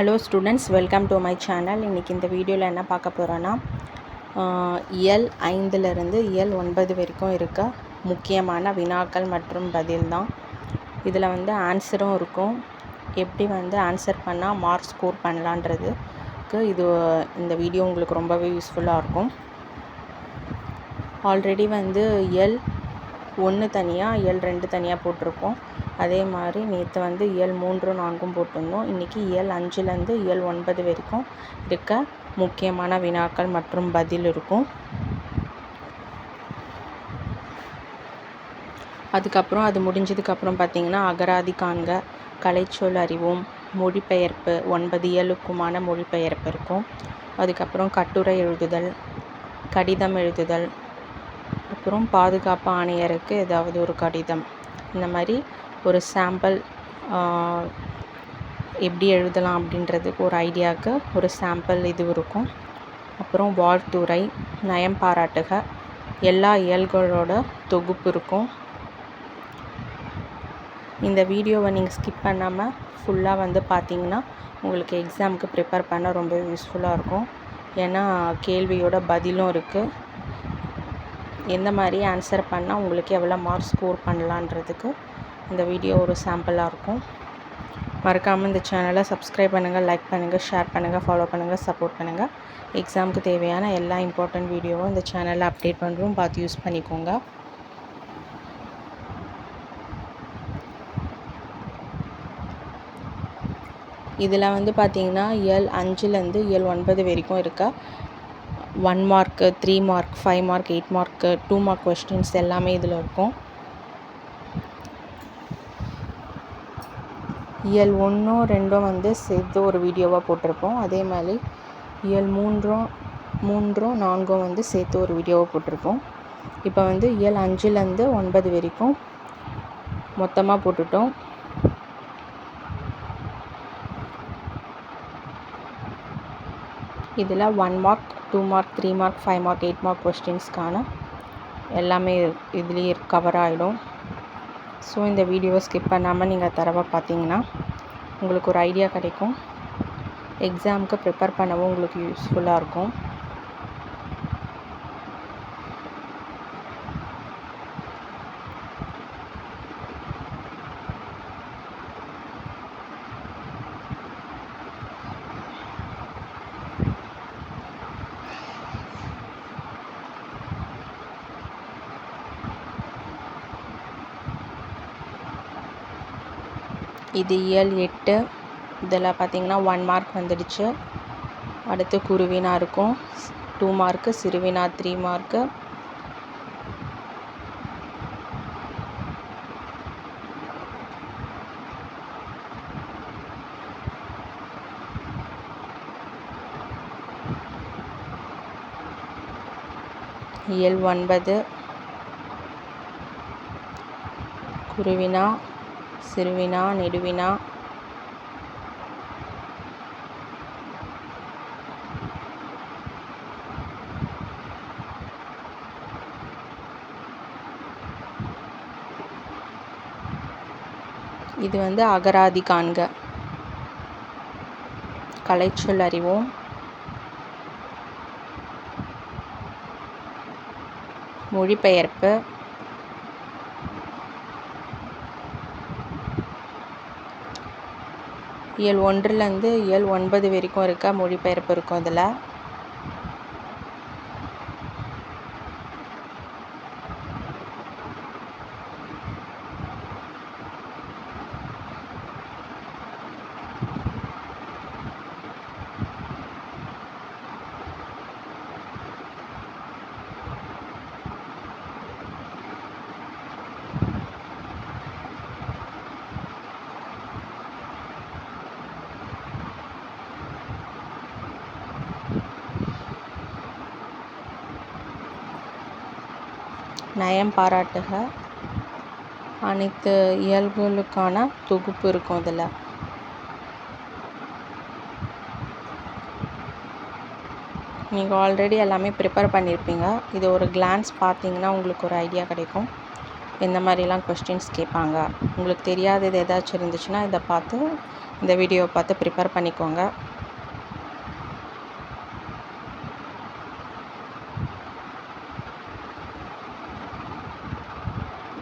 Hello students welcome to my channel. இன்றைக்கி இந்த வீடியோவில் என்ன பார்க்க போகிறோன்னா இயல் ஐந்துலேருந்து இயல் ஒன்பது வரைக்கும் இருக்க முக்கியமான வினாக்கள் மற்றும் பதில் தான். இதில் வந்து ஆன்சரும் இருக்கும். எப்படி வந்து ஆன்சர் பண்ணால் மார்க் ஸ்கோர் பண்ணலான்றதுக்கு இது இந்த வீடியோ உங்களுக்கு ரொம்பவே யூஸ்ஃபுல்லாக இருக்கும். ஆல்ரெடி வந்து இயல் ஒன்று தனியாக இயல் ரெண்டு தனியாக போட்டிருக்கோம். அதே மாதிரி நேற்று வந்து இயல் மூன்று நான்கும் போட்டிருந்தோம். இன்றைக்கி இயல் அஞ்சுலேருந்து இயல் ஒன்பது வரைக்கும் இருக்க முக்கியமான வினாக்கள் மற்றும் பதில் இருக்கும். அதுக்கப்புறம் அது முடிஞ்சதுக்கப்புறம் பார்த்திங்கன்னா அகராதி காண்க கலைச்சொல் அறிவோம் மொழிபெயர்ப்பு ஒன்பது இயலுக்குமான மொழிபெயர்ப்பு இருக்கும். அதுக்கப்புறம் கட்டுரை எழுதுதல் கடிதம் எழுதுதல் அப்புறம் பாதுகாப்பு ஆணையருக்கு ஏதாவது ஒரு கடிதம். இந்த மாதிரி ஒரு சாம்பிள் எப்படி எழுதலாம் அப்படின்றதுக்கு ஒரு ஐடியாவுக்கு ஒரு சாம்பிள் இது இருக்கும். அப்புறம் வாழ்த்துறை நயம் பாராட்டுக எல்லா இயல்களோட தொகுப்பு இருக்கும். இந்த வீடியோவை நீங்கள் ஸ்கிப் பண்ணாமல் ஃபுல்லாக வந்து பார்த்தீங்கன்னா உங்களுக்கு எக்ஸாமுக்கு ப்ரிப்பேர் பண்ண ரொம்ப யூஸ்ஃபுல்லாக இருக்கும். ஏன்னா கேள்வியோட பதிலும் இருக்குது எந்த மாதிரி ஆன்சர் பண்ணால் உங்களுக்கு எவ்வளோ மார்க் ஸ்கோர் பண்ணலான்றதுக்கு இந்த வீடியோ ஒரு சாம்பிளாக இருக்கும். மறக்காமல் இந்த சேனலை சப்ஸ்கிரைப் பண்ணுங்கள் லைக் பண்ணுங்கள் ஷேர் பண்ணுங்கள் ஃபாலோ பண்ணுங்கள் சப்போர்ட் பண்ணுங்கள் எக்ஸாமுக்கு தேவையான எல்லா இம்பார்ட்டண்ட் வீடியோவும் இந்த சேனலில் அப்டேட் பண்ணுறோம் பார்த்து யூஸ் பண்ணிக்கோங்க. இதில் வந்து பார்த்திங்கன்னா இயல் அஞ்சுலேருந்து இயல் ஒன்பது வரைக்கும் இருக்கா. One mark three mark five mark eight mark two mark questions எல்லாமே இதில் இருக்கும். இயல் ஒன்றும் ரெண்டும் வந்து சேர்த்து ஒரு வீடியோவாக போட்டிருப்போம். அதே மாதிரி இயல் மூன்றும் மூன்றும் நான்கும் வந்து சேர்த்து ஒரு வீடியோவாக போட்டிருப்போம். இப்போ வந்து இயல் அஞ்சுலேருந்து ஒன்பது வரைக்கும் மொத்தமாக போட்டுட்டோம். இதில் one mark two mark three mark five mark eight mark கொஸ்டின்ஸ்க்கான எல்லாமே இதுலேயே கவர் ஆகிடும் ஸோ இந்த வீடியோவை ஸ்கிப் பண்ணாமல் நீங்கள் தரவை பார்த்தீங்கன்னா உங்களுக்கு ஒரு ஐடியா கிடைக்கும். எக்ஸாமுக்கு ப்ரிப்பேர் பண்ணவும் உங்களுக்கு யூஸ்ஃபுல்லாக இருக்கும். இது இயல் எட்டு. இதில் பார்த்திங்கன்னா ஒன் மார்க் வந்துடுச்சு. அடுத்து குருவினா இருக்கும். டூ மார்க்கு சிறுவினா த்ரீ மார்க்கு இயல் ஒன்பது. குருவினா சிறுவினா நெடுவினா? இது வந்து அகராதி காண்க. கலைச்சொல் அறிவோம். மொழிபெயர்ப்பு. இயல் ஒன்றுலேருந்து இயல் ஒன்பது வரைக்கும் இருக்க மொழிபெயர்ப்பு இருக்கும் அதில். நயம் பாராட்டுக. அனைத்து இயல்புகளுக்கான தொகுப்பு இருக்கும் இதில். நீங்கள் ஆல்ரெடி எல்லாமே ப்ரிப்பேர் பண்ணியிருப்பீங்க இது ஒரு கிளான்ஸ் பார்த்தீங்கன்னா உங்களுக்கு ஒரு ஐடியா கிடைக்கும். எந்த மாதிரிலாம் கொஸ்டின்ஸ் கேட்பாங்க. உங்களுக்கு தெரியாதது ஏதாச்சும் இருந்துச்சுன்னா இதை பார்த்து இந்த வீடியோவை பார்த்து ப்ரிப்பேர் பண்ணிக்கோங்க.